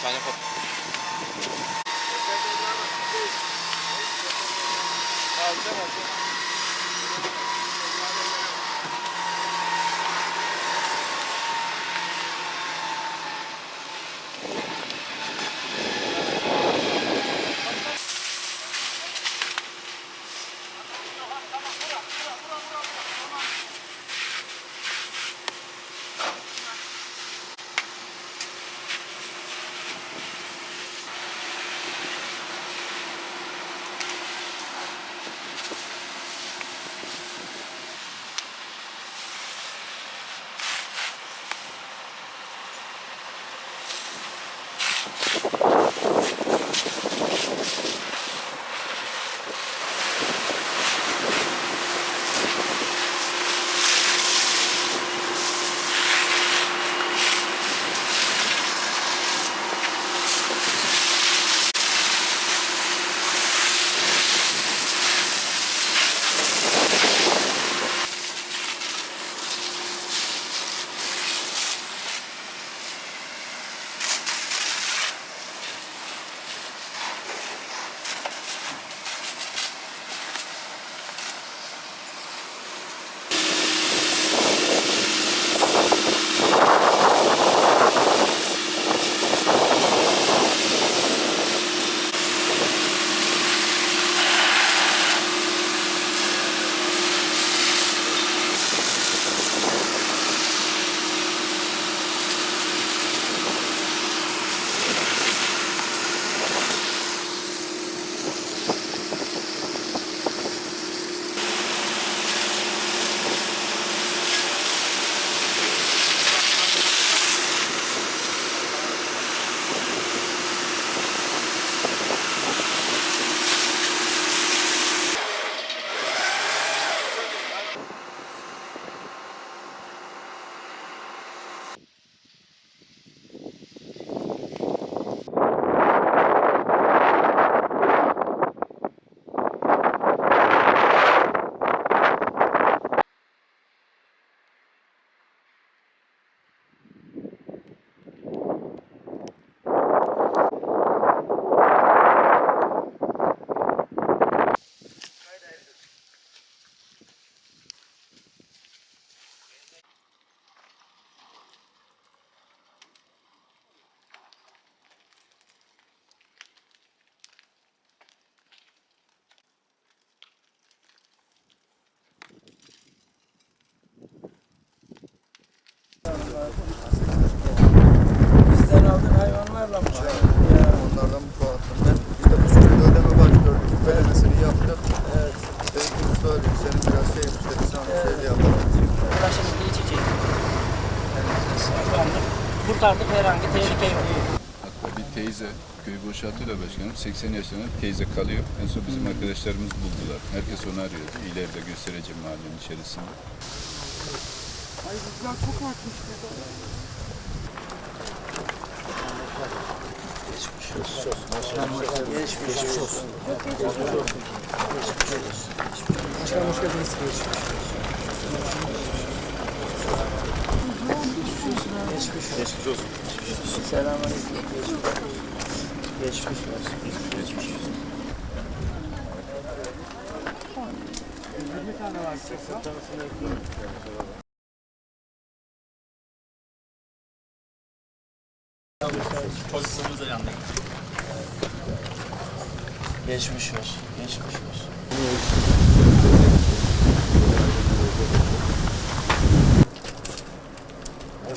Alexander Thank you. Kurtardık herhangi tehlike yok. Hatta bir teyze köyü boşaltıyorlar başkanım. 80 yaşlarında bir teyze kalıyor. En son bizim arkadaşlarımız buldular. Herkes onu arıyordu. İleride göstereceğim mahallenin içerisinde. Geçmiş olsun. Geçmiş olsun. Geçmiş olsun. Selamünaleyküm. Geçmiş olsun. Geçmiş olsun. Geçmiş olsun. Geçmiş olsun.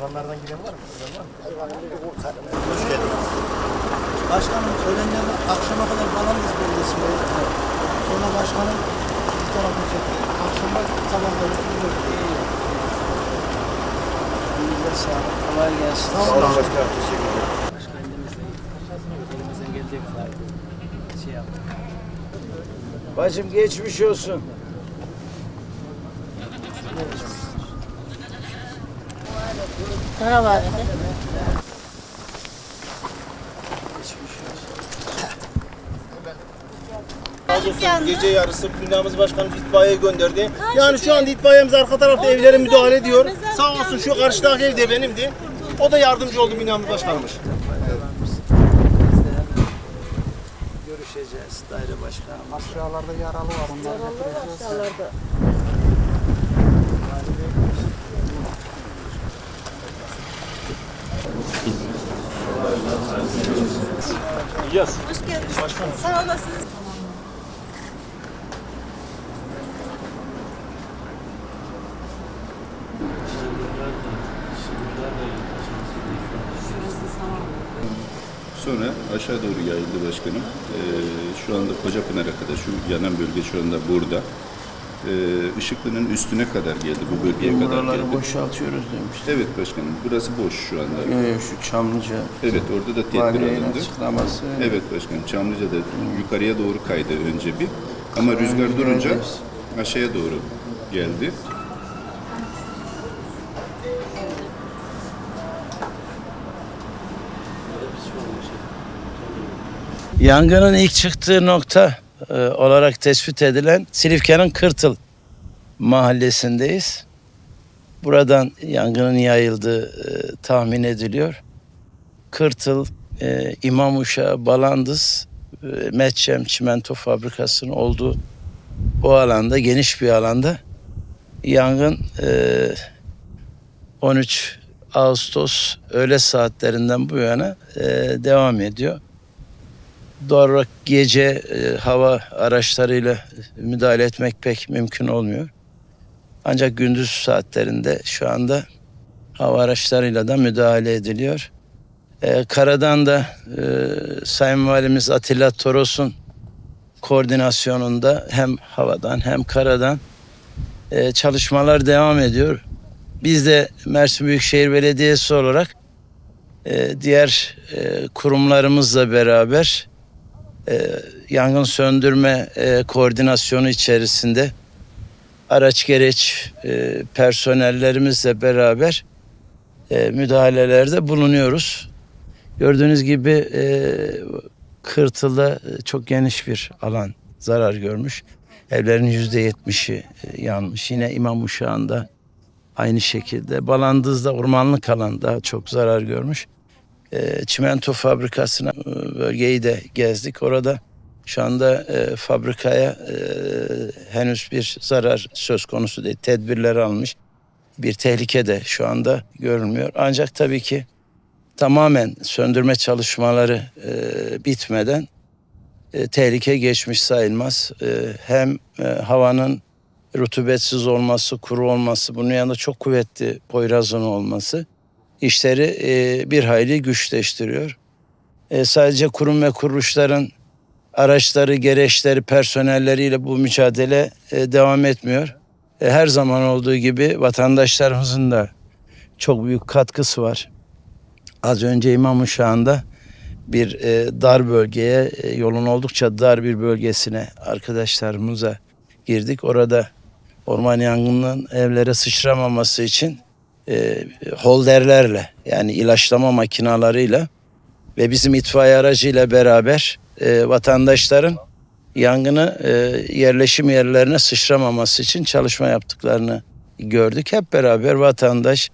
Hayvanlardan giden var mı? Giden var mı? Hoş geldiniz. Başkanım öğlenden akşama kadar falanız bölgesinde. Sonra başkanım bu tarafa çekti. Akşama sabahları gidiyoruz. Elinize sağlık. Kolay gelsin. Sağ olun başkanım. Teşekkür ederim. Başka elimizden, elimizden geldiği kadar şey yaptık. Bacım geçmiş olsun. Karavanı. Geçmiş olsun. Gece yarısı binamız başkanı itfaiye gönderdi. Yani şu anda itfaiyemiz arka tarafta evlere müdahale ediyor. Sağ olsun şu karşıdaki ev de benimdi. O da yardımcı oldu binamız başkanımız. Görüşeceğiz daire başkanım. Aşağılarda yaralı var. Onları getireceğiz. Hoş geldiniz. Sağ olasınız. Sonra aşağı doğru yayıldı başkanım. Ee, şu anda Kocapınar'a kadar, şu yanan bölge şu anda burada. Ee, Işıklı'nın üstüne kadar geldi, bu bölgeye kadar Buraları geldi. boşaltıyoruz demişti. Evet başkanım, burası boş şu anda. Ee, şu Çamlıca Evet, orada da tedbir alındı. açıklaması. Evet başkanım, Çamlıca'da yukarıya doğru kaydı önce bir. Ama rüzgar durunca aşağıya doğru geldi. Yangının ilk çıktığı nokta e, olarak tespit edilen Silifke'nin Kırtıl mahallesindeyiz. Buradan yangının yayıldığı e, tahmin ediliyor. Kırtıl, e, İmamuşa, Balandız, e, Metçem Çimento Fabrikası'nın olduğu o alanda, geniş bir alanda yangın e, 13 Ağustos öğle saatlerinden bu yana e, devam ediyor. Doğal olarak gece e, hava araçlarıyla müdahale etmek pek mümkün olmuyor. Ancak gündüz saatlerinde şu anda hava araçlarıyla da müdahale ediliyor. E, karadan da e, Sayın Valimiz Atilla Toros'un koordinasyonunda hem havadan hem karadan e, çalışmalar devam ediyor. Biz de Mersin Büyükşehir Belediyesi olarak e, diğer e, kurumlarımızla beraber e, yangın söndürme e, koordinasyonu içerisinde araç gereç e, personellerimizle beraber e, müdahalelerde bulunuyoruz. Gördüğünüz gibi e, Kırtıl'da e, çok geniş bir alan zarar görmüş. Evlerin yüzde yetmişi e, yanmış. Yine İmam Uşağı'nda aynı şekilde. Balandız'da ormanlık alan daha çok zarar görmüş. E, çimento fabrikasına e, bölgeyi de gezdik. Orada şu anda e, fabrikaya e, henüz bir zarar söz konusu değil. Tedbirler almış. Bir tehlike de şu anda görülmüyor. Ancak tabii ki tamamen söndürme çalışmaları bitmeden tehlike geçmiş sayılmaz. Hem havanın rutubetsiz olması, kuru olması, bunun yanında çok kuvvetli Poyraz'ın olması işleri e, bir hayli güçleştiriyor. E, sadece kurum ve kuruluşların araçları, gereçleri, personelleriyle bu mücadele e, devam etmiyor. E, her zaman olduğu gibi vatandaşlarımızın da çok büyük katkısı var. Az önce İmam Uşağı'nda bir e, dar bölgeye, e, yolun oldukça dar bir bölgesine arkadaşlarımıza girdik. Orada orman yangınının evlere sıçramaması için e, holderlerle yani ilaçlama makinalarıyla ve bizim itfaiye aracıyla beraber e, vatandaşların yangını e, yerleşim yerlerine sıçramaması için çalışma yaptıklarını gördük. Hep beraber vatandaş,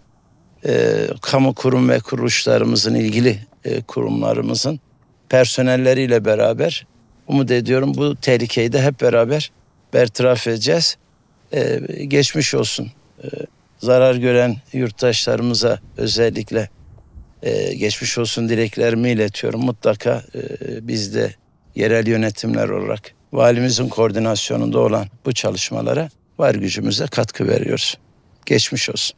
e, kamu kurum ve kuruluşlarımızın ilgili e, kurumlarımızın personelleriyle beraber umut ediyorum bu tehlikeyi de hep beraber bertaraf edeceğiz. E, geçmiş olsun. E, zarar gören yurttaşlarımıza özellikle e, geçmiş olsun dileklerimi iletiyorum. Mutlaka e, biz de yerel yönetimler olarak valimizin koordinasyonunda olan bu çalışmalara var gücümüzle katkı veriyoruz. Geçmiş olsun.